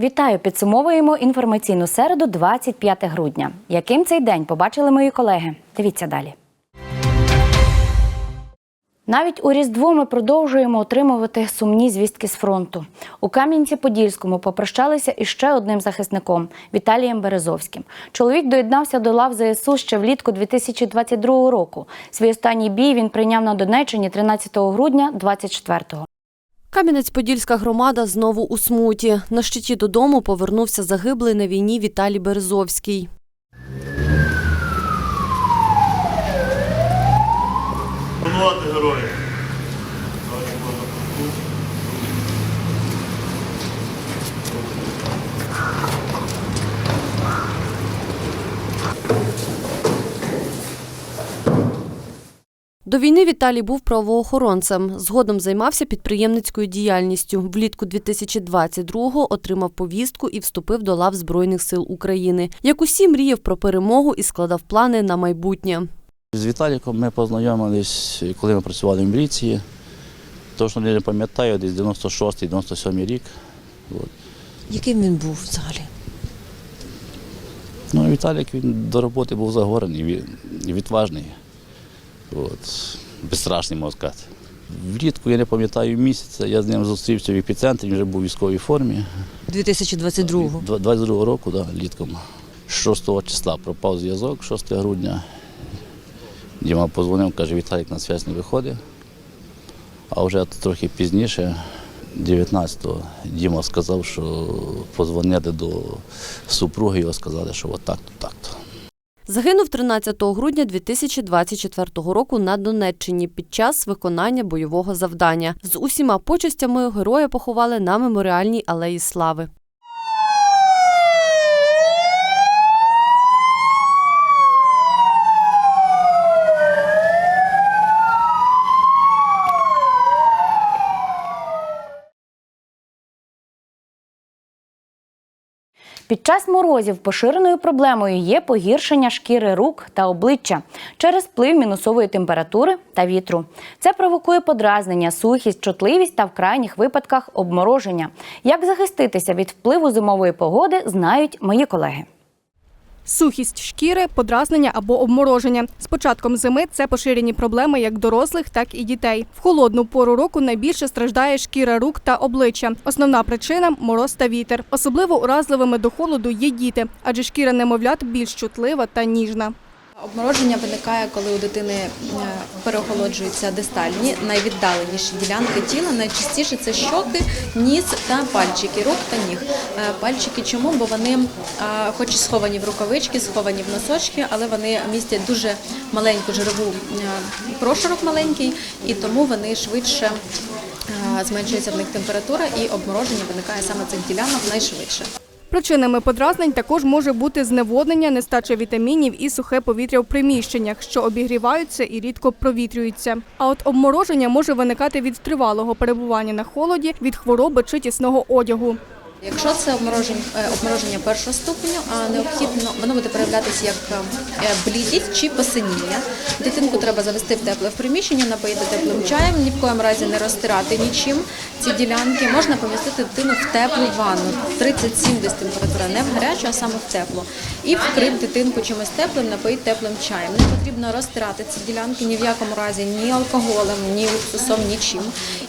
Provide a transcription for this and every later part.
Вітаю! Підсумовуємо інформаційну середу 25 грудня. Яким цей день побачили мої колеги? Дивіться далі. Навіть у Різдво ми продовжуємо отримувати сумні звістки з фронту. У Кам'янці-Подільському попрощалися із ще одним захисником Віталієм Березовським. Чоловік доєднався до лав ЗСУ ще влітку 2022 року. Свій останній бій він прийняв на Донеччині 13 грудня 24-го. Кам'янець-Подільська громада знову у смуті. На щиті додому повернувся загиблий на війні Віталій Березовський. Шанувати героїв. До війни Віталій був правоохоронцем. Згодом займався підприємницькою діяльністю. Влітку 2022-го отримав повістку і вступив до лав Збройних сил України. Як усі мріяв про перемогу і складав плани на майбутнє. З Віталіком ми познайомились, коли ми працювали в міліції. Точно не пам'ятаю, десь 96-97 рік. От. Яким він був взагалі? Ну, Віталік він до роботи був загорений, відважний. От. Безстрашний, можна сказати. Влітку я не пам'ятаю місяця, я з ним зустрівся в епіцентрі, він вже був у військовій формі. 2022-го. 22 року, да, літком. 6 числа пропав зв'язок, 6 грудня. Діма позвонив, каже, Віталік на зв'язь не виходить. А вже трохи пізніше, 19-го, Діма сказав, що позвонити до супруги його сказали, що от так-то, так-то. Загинув 13 грудня 2024 року на Донеччині під час виконання бойового завдання. З усіма почестями героя поховали на меморіальній алеї Слави. Під час морозів поширеною проблемою є погіршення шкіри рук та обличчя через вплив мінусової температури та вітру. Це провокує подразнення, сухість, чутливість та в крайніх випадках обмороження. Як захиститися від впливу зимової погоди, знають мої колеги. Сухість шкіри, подразнення або обмороження. З початком зими це поширені проблеми як дорослих, так і дітей. В холодну пору року найбільше страждає шкіра рук та обличчя. Основна причина мороз та вітер. Особливо уразливими до холоду є діти, адже шкіра немовлят більш чутлива та ніжна. Обмороження виникає, коли у дитини е, переохолоджуються дистальні, найвіддаленіші ділянки тіла. Найчастіше це щоки, ніс та пальчики, рук та ніг. Е, Пальчики чому? Бо вони, е, хоч і сховані в рукавички, сховані в носочки, але вони містять дуже маленьку жирову прошарок маленький, і тому вони швидше зменшується в них температура, і обмороження виникає саме цих ділянок найшвидше. Причинами подразнень також може бути зневоднення, нестача вітамінів і сухе повітря в приміщеннях, що обігріваються і рідко провітрюються. А от обмороження може виникати від тривалого перебування на холоді, від хвороби чи тісного одягу. Якщо це обмороження, е, обмороження першого ступеню, а необхідно воно буде проявлятися як е, блідість чи посиніння. Дитинку треба завести в тепле в приміщення, напоїти теплим чаєм, ні в коєму разі не розтирати нічим ці ділянки. Можна помістити дитину в теплу ванну, 37 десь температура, не в гарячу, а саме в теплу. І вкрив дитинку чимось теплим, напоїть теплим чаєм. Не потрібно розтирати ці ділянки ні в якому разі ні алкоголем, ні уксусом, нічим.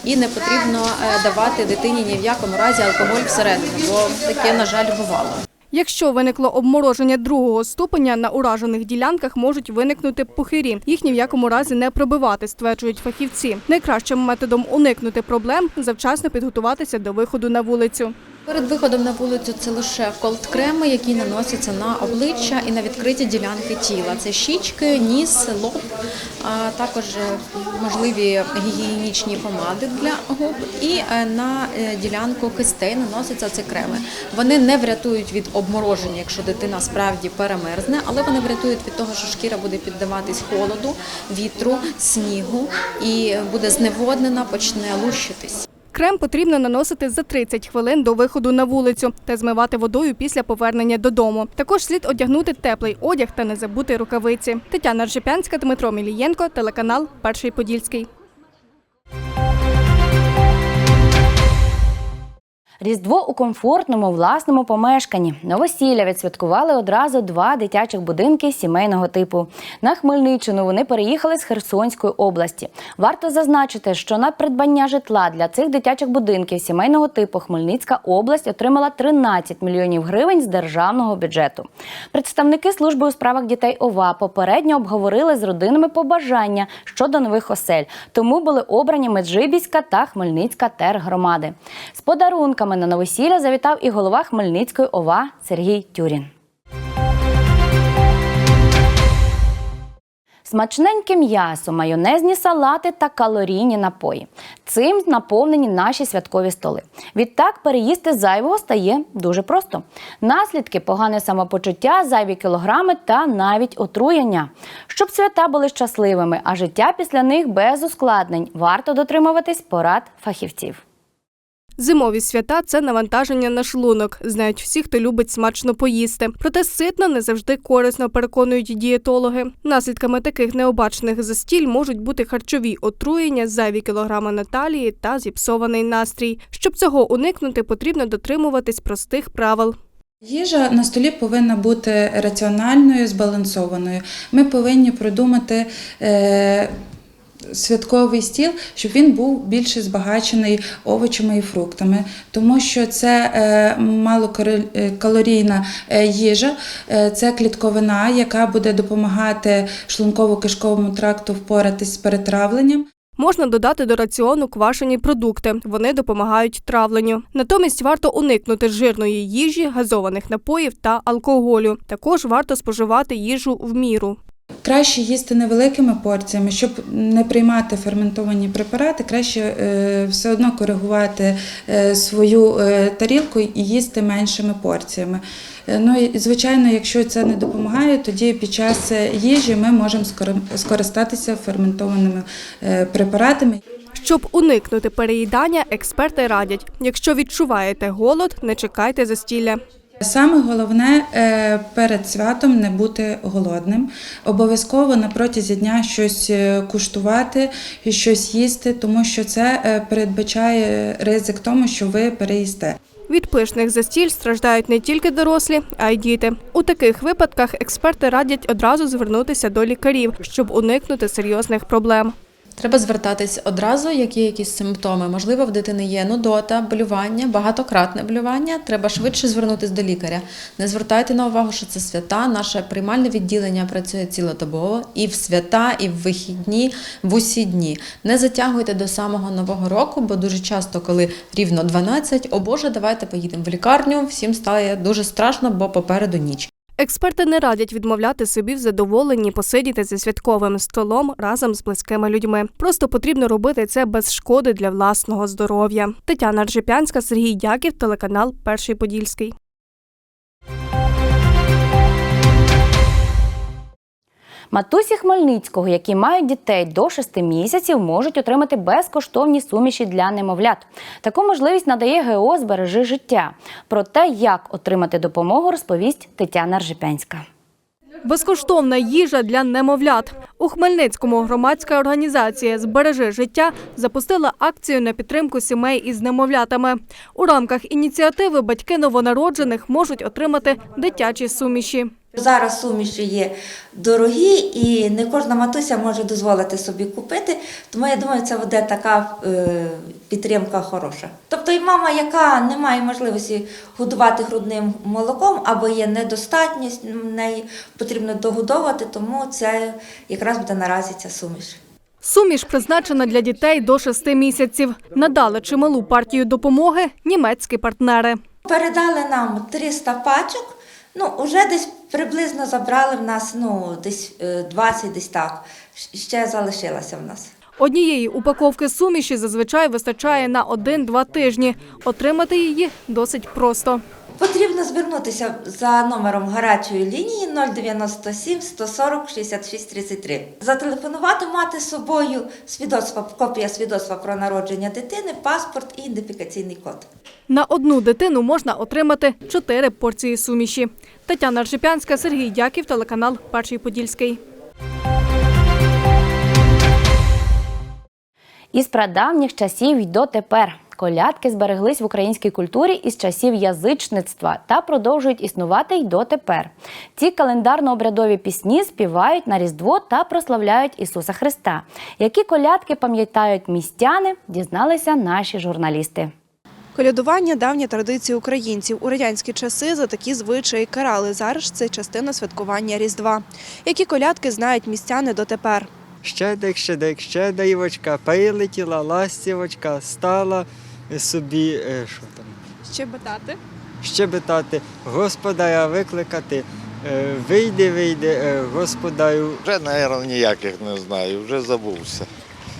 І не потрібно е, давати дитині ні в якому разі алкоголь всередину, бо таке, на жаль, бувало. Якщо виникло обмороження другого ступеня, на уражених ділянках можуть виникнути пухирі. Їх ні в якому разі не пробивати, стверджують фахівці. Найкращим методом уникнути проблем завчасно підготуватися до виходу на вулицю. Перед виходом на вулицю це лише колд-креми, які наносяться на обличчя і на відкриті ділянки тіла. Це щічки, ніс, лоб, а також е, можливі гігієнічні помади для губ. І е, на е, ділянку кистей наносяться ці креми. Вони не врятують від обмороження, якщо дитина справді перемерзне, але вони врятують від того, що шкіра буде піддаватись холоду, вітру, снігу і буде зневоднена, почне лущитись. Крем потрібно наносити за 30 хвилин до виходу на вулицю та змивати водою після повернення додому. Також слід одягнути теплий одяг та не забути рукавиці. Тетяна Ржепянська, Дмитро Мілієнко, телеканал Перший Подільський. Різдво у комфортному власному помешканні. Новосілля відсвяткували одразу два дитячих будинки сімейного типу. На Хмельниччину вони переїхали з Херсонської області. Варто зазначити, що на придбання житла для цих дитячих будинків сімейного типу Хмельницька область отримала 13 мільйонів гривень з державного бюджету. Представники служби у справах дітей ОВА попередньо обговорили з родинами побажання щодо нових осель. Тому були обрані Меджибіська та Хмельницька тергромади. З подарунками на новосілля завітав і голова Хмельницької ОВА Сергій Тюрін. Смачненьке м'ясо, майонезні салати та калорійні напої. Цим наповнені наші святкові столи. Відтак переїсти зайвого стає дуже просто. Наслідки погане самопочуття, зайві кілограми та навіть отруєння. Щоб свята були щасливими, а життя після них без ускладнень, варто дотримуватись порад фахівців. Зимові свята це навантаження на шлунок. Знають всі, хто любить смачно поїсти. Проте ситно не завжди корисно, переконують дієтологи. Наслідками таких необачених застіль можуть бути харчові отруєння, зайві кілограми на талії та зіпсований настрій. Щоб цього уникнути, потрібно дотримуватись простих правил. Їжа на столі повинна бути раціональною, збалансованою. Ми повинні продумати е, святковий стіл, щоб він був більше збагачений овочами і фруктами, тому що це е, малокалорійна е, їжа, е, це клітковина, яка буде допомагати шлунково-кишковому тракту впоратись з перетравленням. Можна додати до раціону квашені продукти. Вони допомагають травленню. Натомість варто уникнути жирної їжі, газованих напоїв та алкоголю. Також варто споживати їжу в міру. Краще їсти невеликими порціями, щоб не приймати ферментовані препарати, краще е, все одно коригувати е, свою е, тарілку і їсти меншими порціями. Ну і звичайно, якщо це не допомагає, тоді під час їжі ми можемо скори- скористатися ферментованими препаратами. Щоб уникнути переїдання, експерти радять: якщо відчуваєте голод, не чекайте застілля. Саме головне е, перед святом не бути голодним. Обов'язково на протязі дня щось е, куштувати, щось їсти, тому що це е, передбачає ризик тому, що ви переїсте. Від пишних застіль страждають не тільки дорослі, а й діти. У таких випадках експерти радять одразу звернутися до лікарів, щоб уникнути серйозних проблем. Треба звертатись одразу, як є якісь симптоми. Можливо, в дитини є нудота, болювання, багатократне болювання. Треба швидше звернутися до лікаря. Не звертайте на увагу, що це свята. Наше приймальне відділення працює цілодобово і в свята, і в вихідні, в усі дні. Не затягуйте до самого нового року, бо дуже часто, коли рівно 12, о Боже, давайте поїдемо в лікарню. Всім стає дуже страшно, бо попереду ніч. Експерти не радять відмовляти собі в задоволенні посидіти за святковим столом разом з близькими людьми. Просто потрібно робити це без шкоди для власного здоров'я. Тетяна Ржепянська, Сергій Дяків, телеканал Перший Подільський. Матусі Хмельницького, які мають дітей до 6 місяців, можуть отримати безкоштовні суміші для немовлят. Таку можливість надає ГО «Збережи життя». Про те, як отримати допомогу, розповість Тетяна Ржепянська. Безкоштовна їжа для немовлят. У Хмельницькому громадська організація Збережи життя запустила акцію на підтримку сімей із немовлятами. У рамках ініціативи батьки новонароджених можуть отримати дитячі суміші. Зараз суміші є дорогі, і не кожна матуся може дозволити собі купити. Тому я думаю, це буде така е, підтримка хороша. Тобто, і мама, яка не має можливості годувати грудним молоком або є недостатність в неї, потрібно догодовувати, тому це якраз буде наразі ця суміш. Суміш призначена для дітей до 6 місяців. Надали чималу партію допомоги німецькі партнери. Передали нам 300 пачок. Ну, вже десь приблизно забрали в нас ну, десь е, 20, десь так. Ще залишилося в нас. Однієї упаковки суміші зазвичай вистачає на 1-2 тижні. Отримати її досить просто. Потрібно звернутися за номером гарячої лінії 097 140 66 33. Зателефонувати, мати з собою свідоцтво, копія свідоцтва про народження дитини, паспорт і ідентифікаційний код. На одну дитину можна отримати 4 порції суміші. Тетяна Ржепянська, Сергій Дяків, телеканал Перший Подільський. Із прадавніх часів й дотепер. Колядки збереглись в українській культурі із часів язичництва та продовжують існувати й дотепер. Ці календарно-обрядові пісні співають на Різдво та прославляють Ісуса Христа. Які колядки пам'ятають містяни, дізналися наші журналісти. Колядування давня традиція українців. У радянські часи за такі звичаї карали. Зараз це частина святкування Різдва. Які колядки знають містяни дотепер? Щедик, щедик, щедайвочка, прилетіла ластівочка, стала собі, е, що там, Щебетати. щебетати, господаря викликати. Е, Вийди, вийди, е, господарю. Вже, мабуть, ніяких не знаю, вже забувся.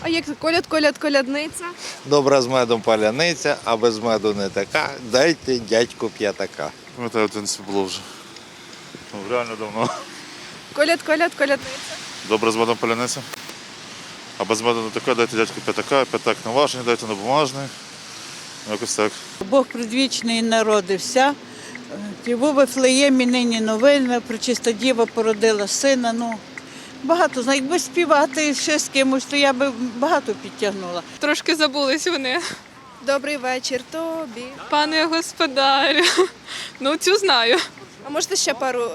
А як коляд, коляд, колядниця? Добра з медом паляниця, а без меду не така. Дайте дядьку п'ятака. Пам'ятаю, в дитинстві було вже. Ну, реально давно. Коляд, коляд, колядниця. Добре з медом паляниця. А без меду не таке, дайте дядьку п'ятака, п'ятак на важний, дайте на бумажний. Якось так. Бог предвічний народився. Ті був Вифлеємі нині новини, причиста діва породила сина. Ну, багато знаю. Якби співати ще з кимось, то я би багато підтягнула. Трошки забулись вони. Добрий вечір тобі. Пане господарю. Ну, цю знаю. А можете ще пару е,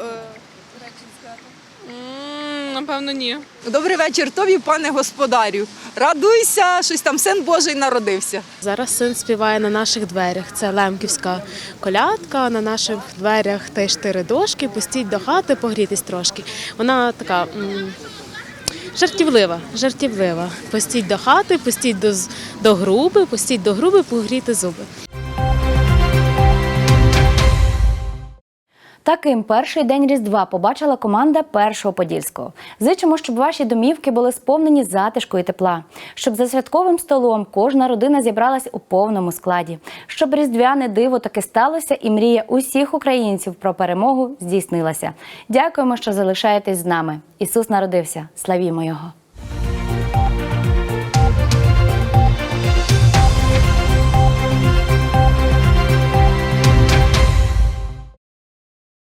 Напевно, ні. Добрий вечір тобі, пане господарю. Радуйся, щось там син Божий народився. Зараз син співає на наших дверях. Це лемківська колядка. На наших дверях теж чотири дошки. Пустіть до хати, погрітись трошки. Вона така. м, Жартівлива, жартівлива. Пустіть до хати, пустіть до, до груби, пустіть до груби, погріти зуби. Таким перший день Різдва побачила команда першого подільського. Зичимо, щоб ваші домівки були сповнені затишку і тепла, щоб за святковим столом кожна родина зібралась у повному складі, щоб різдвяне диво таки сталося, і мрія усіх українців про перемогу здійснилася. Дякуємо, що залишаєтесь з нами. Ісус народився. Славімо Його!